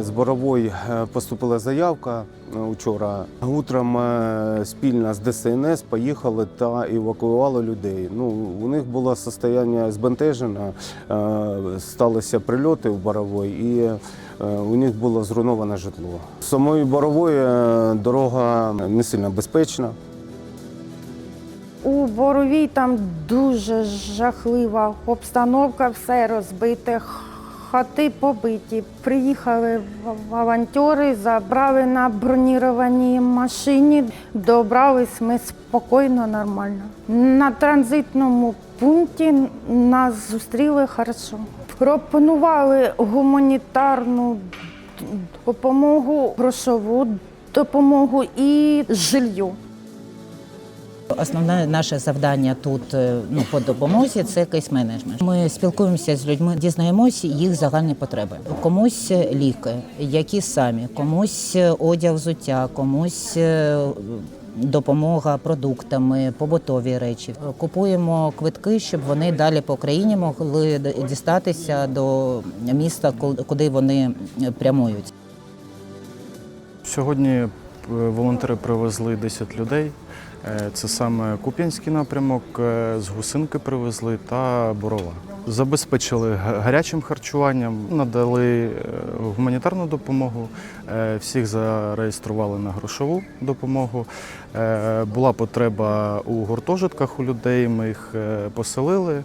З Борової е, поступила заявка е, учора. Утром е, спільно з ДСНС поїхали та евакуювали людей. Ну, у них було состояння збентежено, е, сталися прильоти в Боровой і е, у них було зруйноване житло. З самої Борової е, дорога не сильно безпечна. У Боровій там дуже жахлива обстановка, все розбите, хати побиті. Приїхали волонтери, забрали на бронірованій машині, добрались ми спокійно, нормально. На транзитному пункті нас зустріли хорошо. Пропонували гуманітарну допомогу, грошову допомогу і жилье. Основне наше завдання тут е, ну, по допомозі це кейс-менеджмент. Ми спілкуємося з людьми, дізнаємося їх загальні потреби. Комусь ліки, які самі, комусь одяг, взуття, комусь е, допомога продуктами, побутові речі. Купуємо квитки, щоб вони далі по країні могли дістатися до міста, куди вони прямують. Сьогодні волонтери привезли 10 людей. Е, Це саме Куп'янський напрямок, е, з Гусинки привезли та Борова. Забезпечили гарячим харчуванням, надали е, гуманітарну допомогу, е, всіх зареєстрували на грошову допомогу. Е, Була потреба у гуртожитках у людей, ми їх е, поселили.